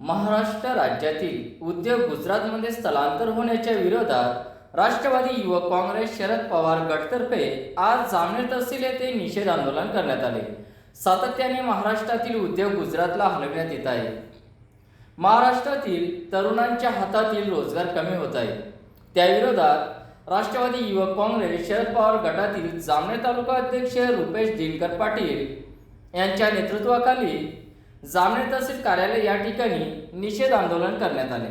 महाराष्ट्र राज्यातील उद्योग गुजरातमध्ये स्थलांतर होण्याच्या विरोधात राष्ट्रवादी युवक काँग्रेस शरद पवार गटतर्फे आज जामनेर तहसील येथे निषेध आंदोलन करण्यात आले. सातत्याने महाराष्ट्रातील उद्योग गुजरातला हलविण्यात येत आहे. महाराष्ट्रातील तरुणांच्या हातातील रोजगार कमी होत आहे. त्याविरोधात राष्ट्रवादी युवक काँग्रेस शरद पवार गटातील जामनेर तालुका अध्यक्ष रुपेश दिनकर पाटील यांच्या नेतृत्वाखाली जामणे तहसील कार्यालय या ठिकाणी निषेध आंदोलन करण्यात आले.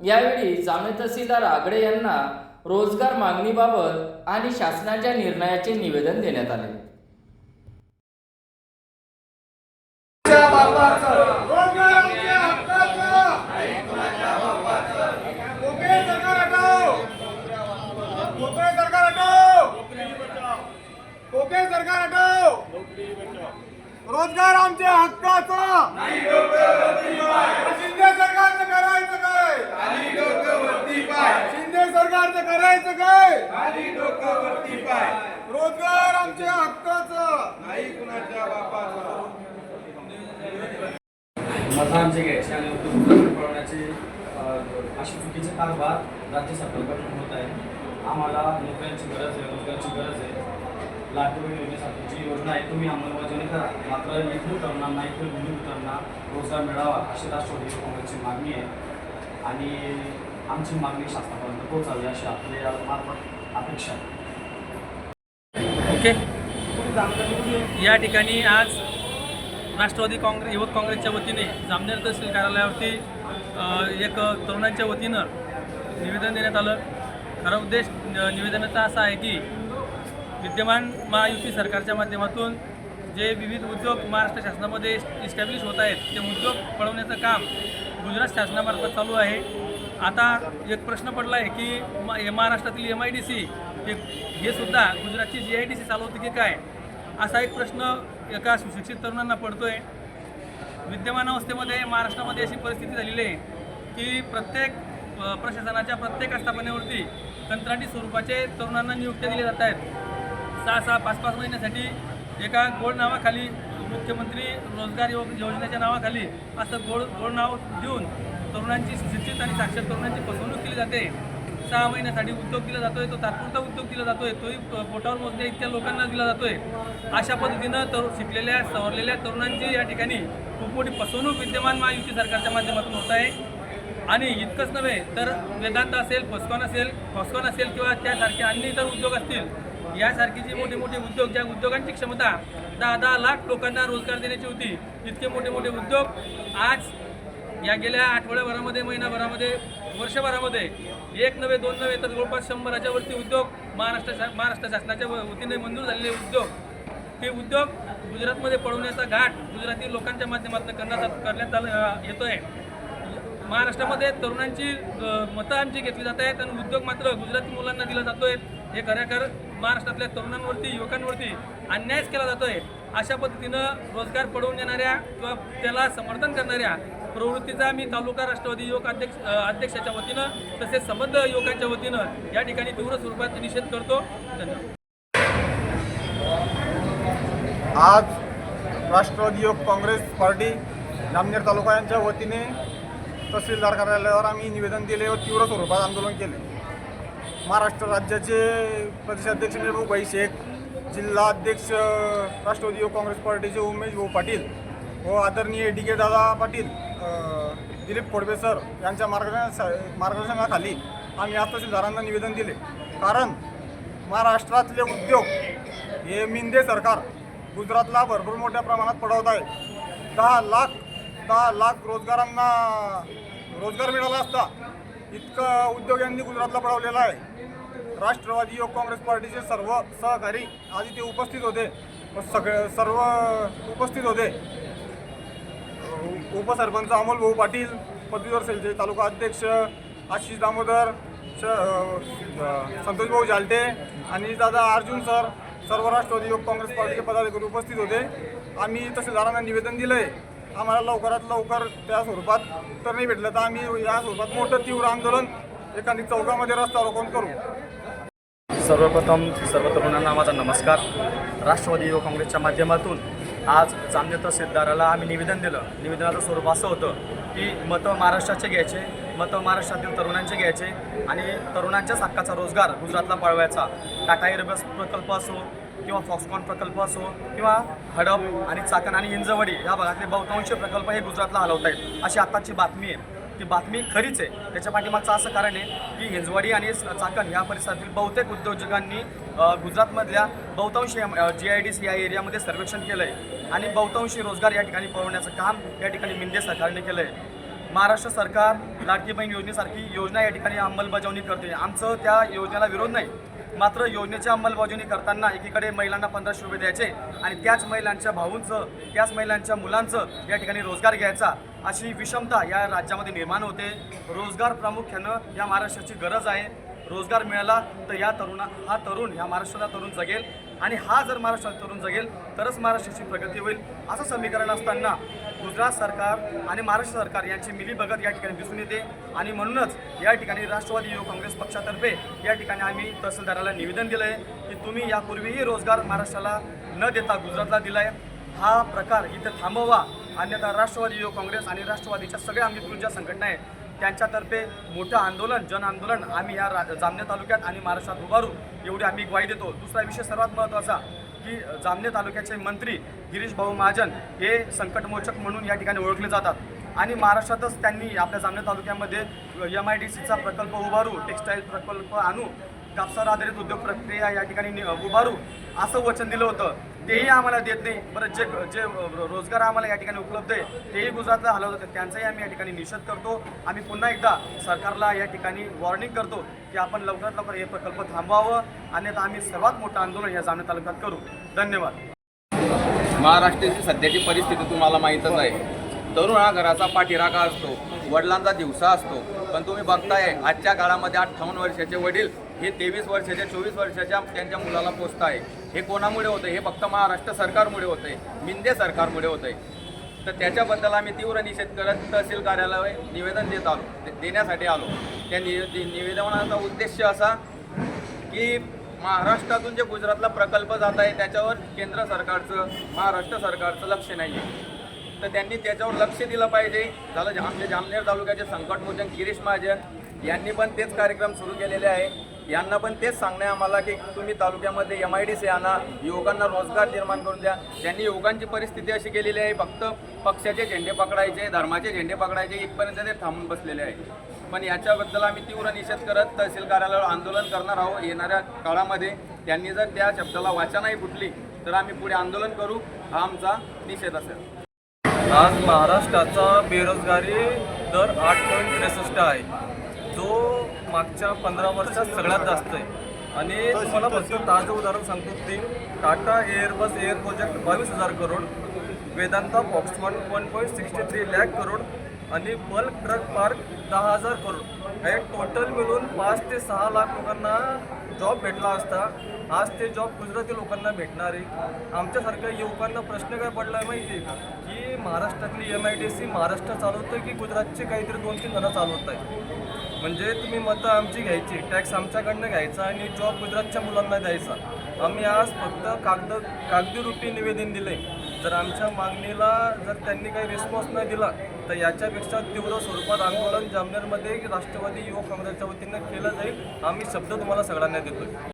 यावेळी जामणे तहसीलदार आगडे यांना रोजगार मागणीबाबत आणि शासनाच्या निर्णयाचे निवेदन देण्यात आले. सरकार रोजगार आमच्या हक्काचं. शिंदे सरकारचं करायचं काय? शिंदे सरकारचं करायचं काय? रोजगार आमच्या हक्काचं. नाही कुणाच्या बापाचं. मतं आमचे घ्यायचे आणि पळवण्याचे अशी चुकीचे कारभार राज्य सरकारकडून होत आहे. आम्हाला नोकऱ्यांची गरज आहे रोजगाराची गरज आहे. लाडकी योजनेसाठी जी योजना आहे तुम्ही अंमलबजावणी करा. मात्र इथून तरुणांना इथून मुली तरुणांना रोजगार मिळावा अशी राष्ट्रवादी काँग्रेसची मागणी आहे. आणि आमची मागणी शासनापर्यंत पोहोचावी अशी आपल्या मार्फत अपेक्षा आहे. ओके. या ठिकाणी आज राष्ट्रवादी काँग्रेस युवक काँग्रेसच्या वतीने जामनेर तहसील कार्यालयावरती एक तरुणांच्या वतीनं निवेदन देण्यात आलं. खरा उद्देश निवेदनाचा असा आहे की विद्यमान महायुती सरकारच्या माध्यमातून जे विविध उद्योग महाराष्ट्र शासनामध्ये इस्टॅब्लिश होत आहेत ते उद्योग पळवण्याचं काम गुजरात शासनामार्फत चालू आहे. आता एक प्रश्न पडला आहे की म महाराष्ट्रातील एम आय डी सी हे सुद्धा गुजरातची जी आय डी सी चालवते की काय? असा एक प्रश्न एका सुशिक्षित तरुणांना पडतो आहे विद्यमान अवस्थेमध्ये महाराष्ट्रामध्ये अशी परिस्थिती झालेली आहे की प्रत्येक प्रशासनाच्या प्रत्येक आस्थापनेवरती कंत्राटी स्वरूपाचे तरुणांना नियुक्त्या दिल्या जात आहेत. सहा सहा पाच पाच महिन्यासाठी एका गोड नावाखाली मुख्यमंत्री रोजगार यो योजनेच्या नावाखाली असं गोड गोड नाव देऊन तरुणांची शिक्षित आणि साक्षर तरुणांची फसवणूक केली जाते. सहा महिन्यासाठी उद्योग दिला जातोय तो तात्पुरता उद्योग दिला जातोय तोही पोटावर मोजण्या इतक्या लोकांना दिला जातोय. अशा पद्धतीनं तर शिकलेल्या सवरलेल्या तरुणांची या ठिकाणी खूप मोठी फसवणूक विद्यमान महायुती सरकारच्या माध्यमातून होत आहे. आणि इतकंच नव्हे तर वेदांत असेल फॉस्कॉन असेल फॉस्कॉन असेल किंवा त्यासारखे अन्य इतर उद्योग असतील यासारखी जी मोठे मोठे उद्योग ज्या उद्योगांची क्षमता दहा दहा लाख लोकांना रोजगार देण्याची होती इतके मोठे मोठे उद्योग आज या गेल्या आठवड्याभरामध्ये महिनाभरामध्ये वर्षभरामध्ये एक नव्हे दोन नव्हे तर जवळपास शंभराच्या वरती उद्योग महाराष्ट्र शा महाराष्ट्र शासनाच्या वतीने मंजूर झालेले उद्योग. ते उद्योग गुजरातमध्ये पळवण्याचा घाट गुजराती लोकांच्या माध्यमातून करण्यात करण्यात आलं येतो आहे महाराष्ट्रामध्ये तरुणांची मतं आमची घेतली जात आहेत आणि उद्योग मात्र गुजराती मुलांना दिला जातो आहे हे खऱ्याखर महाराष्ट्रातल्या तरुणांवरती युवकांवरती अन्यायच केला जातोय. अशा पद्धतीनं रोजगार पडवून देणाऱ्या किंवा त्याला समर्थन करणाऱ्या प्रवृत्तीचा मी तालुका राष्ट्रवादी युवक अध्यक्ष अध्यक्षाच्या वतीनं तसेच संबंध युवकांच्या वतीनं या ठिकाणी तीव्र स्वरूपात निषेध करतो. धन्यवाद. आज राष्ट्रवादी युवक काँग्रेस पार्टी नामनेर तालुका यांच्या वतीने तहसीलदार कार्यालयावर आम्ही निवेदन दिले व तीव्र स्वरूपात आंदोलन केले. महाराष्ट्र राज्याचे प्रदेशाध्यक्ष मेहबूबाई शेख जिल्हा अध्यक्ष राष्ट्रवादी युवक काँग्रेस पार्टीचे उमेश भाऊ पाटील व आदरणीय डी के दादा पाटील दिलीप खोडबे सर यांच्या मार्गदर्शन मार्गदर्शनाखाली आम्ही आज तहसीलदारांना निवेदन दिले. कारण महाराष्ट्रातले उद्योग हे मिंदे सरकार गुजरातला भरपूर मोठ्या प्रमाणात पडवत आहे. दहा लाख दहा लाख रोजगारांना रोजगार मिळाला असता इतकं उद्योग यांनी गुजरातला पडवलेला आहे. राष्ट्रवादी युवक काँग्रेस पार्टीचे सर्व सहकारी आधी ते उपस्थित होते. सगळे सर्व उपस्थित होते. उपसरपंच अमोल भाऊ पाटील पदवीधर सेलचे तालुका अध्यक्ष आशिष दामोदर श संतोष भाऊ जालटे आणि दादा अर्जुन सर सर्व राष्ट्रवादी युवक काँग्रेस पार्टीचे पदाधिकारी उपस्थित होते. आम्ही तहसीलदारांना निवेदन दिलं आहे आम्हाला लवकरात लवकर त्या स्वरूपात उत्तर नाही भेटलं तर आम्ही या स्वरूपात मोठं तीव्र आंदोलन एखादी चौकामध्ये रस्ता रोखून करू. सर्वप्रथम सर्व तरुणांना माझा नमस्कार. राष्ट्रवादी युवक काँग्रेसच्या माध्यमातून आज जामनेर तहसीलदाराला आम्ही निवेदन दिलं. निवेदनाचं स्वरूप असं होतं की मतं महाराष्ट्राचे घ्यायचे मतं महाराष्ट्रातील तरुणांचे घ्यायचे आणि तरुणांच्याच हक्काचा रोजगार गुजरातला पळवायचा. टाटा एअरबस प्रकल्प असो किंवा फॉक्सकॉन प्रकल्प असो किंवा हडप आणि चाकण आणि हिंजवडी या भागातले बहुतांश प्रकल्प हे गुजरातला हलवता आहेत अशी आत्ताची बातमी आहे. ती बातमी खरीच आहे. त्याच्या पाठीमागचं असं कारण आहे की हिंजवाडी आणि चाकण या परिसरातील बहुतेक उद्योजकांनी गुजरातमधल्या बहुतांशी जी आय डी सी या एरियामध्ये सर्वेक्षण केलं आहे आणि बहुतांशी रोजगार या ठिकाणी पळवण्याचं काम या ठिकाणी मिंदे सरकारने केलं आहे महाराष्ट्र सरकार लाडकी बहीण योजनेसारखी योजना या ठिकाणी अंमलबजावणी करते आमचं त्या योजनेला विरोध नाही. मात्र योजनेची अंमलबजावणी करताना एकीकडे महिलांना पंधराशे रुपये द्यायचे आणि त्याच महिलांच्या भाऊंचं त्याच महिलांच्या मुलांचं या ठिकाणी रोजगार घ्यायचा अशी विषमता या राज्यामध्ये निर्माण होते. रोजगार प्रामुख्यानं या महाराष्ट्राची गरज आहे. रोजगार मिळाला तर या तरुणा हा तरुण या महाराष्ट्राचा तरुण जगेल. आणि हा जर महाराष्ट्रात तरुण जगेल तरच महाराष्ट्राची प्रगती होईल. असं समीकरण असताना गुजरात सरकार आणि महाराष्ट्र सरकार यांची मिलीभगत या ठिकाणी दिसून येते. आणि म्हणूनच या ठिकाणी राष्ट्रवादी युवक काँग्रेस पक्षातर्फे या ठिकाणी आम्ही तहसीलदाराला निवेदन दिलं आहे की तुम्ही यापूर्वीही रोजगार महाराष्ट्राला न देता गुजरातला दिला आहे हा प्रकार इथं थांबवा. अन्यथा राष्ट्रवादी युवक काँग्रेस आणि राष्ट्रवादीच्या सगळ्या आम्ही ज्या संघटना आहेत त्यांच्यातर्फे मोठं आंदोलन जन आंदोलन आम्ही या रा जामनेर तालुक्यात आणि महाराष्ट्रात उभारू एवढी आम्ही ग्वाही देतो. दुसरा विषय सर्वात महत्त्वाचा की जामनेर तालुक्याचे मंत्री गिरीश भाऊ महाजन हे संकटमोचक म्हणून या ठिकाणी ओळखले जातात. आणि महाराष्ट्रातच त्यांनी आपल्या जामनेर तालुक्यामध्ये एम आय डी सीचा प्रकल्प उभारू टेक्स्टाईल प्रकल्प आणू कापसावर आधारित उद्योग प्रक्रिया या ठिकाणी उभारू असं वचन दिलं होतं. तेही आम्हाला देत नाही. बरं जे जे रोजगार आम्हाला या ठिकाणी उपलब्ध आहे तेही गुजरातला हलवत होते त्यांचाही आम्ही या ठिकाणी निषेध करतो. आम्ही पुन्हा एकदा सरकारला या ठिकाणी वॉर्निंग करतो की आपण लवकरात लवकर हे प्रकल्प थांबवावं. अन्यथा आम्ही सर्वात मोठं आंदोलन या जामनेर तालुक्यात करू. धन्यवाद. महाराष्ट्राची सध्याची परिस्थिती तुम्हाला माहीतच आहे. तरुण हा घराचा पाठीराखा असतो. वडिलांचा दिवसा असतो. पण तुम्ही बघताय आजच्या काळामध्ये अठ्ठावन्न वर्षाचे वडील हे तेवीस वर्षाच्या चोवीस वर्षाच्या त्यांच्या मुलाला पोचत आहे हे कोणामुळे होतं हे फक्त महाराष्ट्र सरकारमुळे होतं आहे मिंदे सरकारमुळे होतं आहे तर त्याच्याबद्दल आम्ही तीव्र निषेध करत तहसील कार्यालय निवेदन देत आलो. देण्यासाठी आलो. त्या निवे निवेदनाचा उद्देश असा की महाराष्ट्रातून जे गुजरातला प्रकल्प जात आहे त्याच्यावर केंद्र सरकारचं महाराष्ट्र सरकारचं लक्ष नाही आहे तर त्यांनी त्याच्यावर लक्ष दिलं पाहिजे. झालं जे- आमच्या जामनेर तालुक्याचे संकटमोचन गिरीश महाजन यांनी पण तेच कार्यक्रम सुरू केलेले आहे. यांना पण तेच सांगणे आम्हाला की तुम्ही तालुक्यामध्ये एम आय डी सी आणा युवकांना रोजगार निर्माण करून द्या. त्यांनी युवकांची परिस्थिती अशी केलेली आहे फक्त पक्षाचे झेंडे पकडायचे धर्माचे झेंडे पकडायचे इथपर्यंत ते थांबून बसलेले आहे पण याच्याबद्दल आम्ही तीव्र निषेध करत तहसील कार्यालयावर आंदोलन करणार आहोत. येणाऱ्या काळामध्ये त्यांनी जर त्या शब्दाला वाचा नाही फुटली तर आम्ही पुढे आंदोलन करू. हा आमचा निषेध असेल. आज महाराष्ट्राचा बेरोजगारी दर आठ पॉईंट त्रेसष्ट आहे. जो मागच्या पंधरा वर्षात सगळ्यात जास्त आहे. आणि तुम्हाला फक्त ताजं उदाहरण सांगतो ते टाटा एअरबस एअर प्रोजेक्ट बावीस हजार crore Vedanta Foxconn one point sixty three lakh crore आणि बल्क ट्रक पार्क दहा हजार करोड. हे टोटल मिळून पाच ते सहा लाख लोकांना जॉब भेटला असता आज ते जॉब गुजराती लोकांना भेटणार आहे. आमच्यासारख्या युवकांना प्रश्न काय पडला आहे माहिती आहे की महाराष्ट्रातली M I D C Maharashtra चालवतं की गुजरातचे काहीतरी दोन तीन जणं चालवत आहे म्हणजे तुम्ही मतं आमची घ्यायची टॅक्स आमच्याकडनं घ्यायचा आणि जॉब गुजरातच्या मुलांना द्यायचा. आम्ही आज फक्त कागद कागदी रूपी निवेदन दिले जर आमच्या मागणीला जर त्यांनी काही रिस्पॉन्स नाही दिला तर याच्यापेक्षा तीव्र स्वरूपात आंदोलन जामनेरमध्ये राष्ट्रवादी युवक काँग्रेसच्या वतीनं केलं जाईल. आम्ही शब्द तुम्हाला सगळ्यांना देतोय.